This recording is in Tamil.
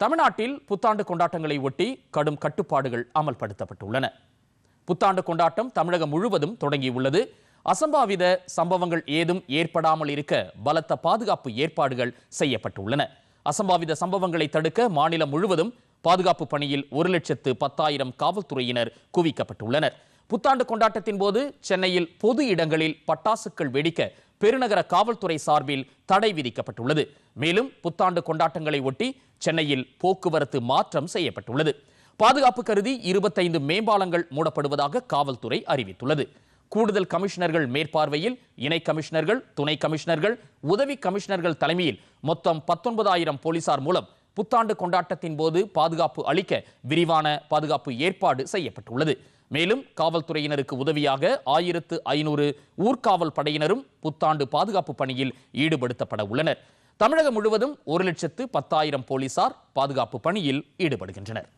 தமிழ்நாட்டில் புத்தாண்டு கொண்டாட்டங்களை ஒட்டி கடும் கட்டுப்பாடுகள் அமல்படுத்தப்பட்டுள்ளன. புத்தாண்டு கொண்டாட்டம் தமிழகம் முழுவதும் தொடங்கியுள்ளது. அசம்பாவித சம்பவங்கள் ஏதும் ஏற்படாமல் இருக்க பலத்த பாதுகாப்பு ஏற்பாடுகள் செய்யப்பட்டுள்ளன. அசம்பாவித சம்பவங்களை தடுக்க மாநிலம் முழுவதும் பாதுகாப்பு பணியில் ஒரு லட்சத்து பத்தாயிரம் காவல்துறையினர் குவிக்கப்பட்டுள்ளனர். புத்தாண்டு கொண்டாட்டத்தின் போது சென்னையில் பொது இடங்களில் பட்டாசுகள் வெடிக்க பெருநகர காவல்துறை சார்பில் தடை விதிக்கப்பட்டுள்ளது. மேலும் புத்தாண்டு கொண்டாட்டங்களை ஒட்டி சென்னையில் போக்குவரத்து மாற்றம் செய்யப்பட்டுள்ளது. பாதுகாப்பு கருதி இருபத்தைந்து மேம்பாலங்கள் மூடப்படுவதாக காவல்துறை அறிவித்துள்ளது. கூடுதல் கமிஷனர்கள் மேற்பார்வையில் இணை கமிஷனர்கள் துணை கமிஷனர்கள் உதவி கமிஷனர்கள் தலைமையில் மொத்தம் பத்தொன்பதாயிரம் போலீசார் மூலம் புத்தாண்டு கொண்டாட்டத்தின் போது பாதுகாப்பு அளிக்க விரிவான பாதுகாப்பு ஏற்பாடு செய்யப்பட்டுள்ளது. மேலும் காவல்துறையினருக்கு உதவியாக ஆயிரத்து ஐநூறு ஊர்காவல் படையினரும் புத்தாண்டு பாதுகாப்பு பணியில் ஈடுபடுத்தப்பட உள்ளனர். தமிழகம் முழுவதும் ஒரு லட்சத்து பத்தாயிரம் போலீசார் பாதுகாப்பு பணியில் ஈடுபடுகின்றனர்.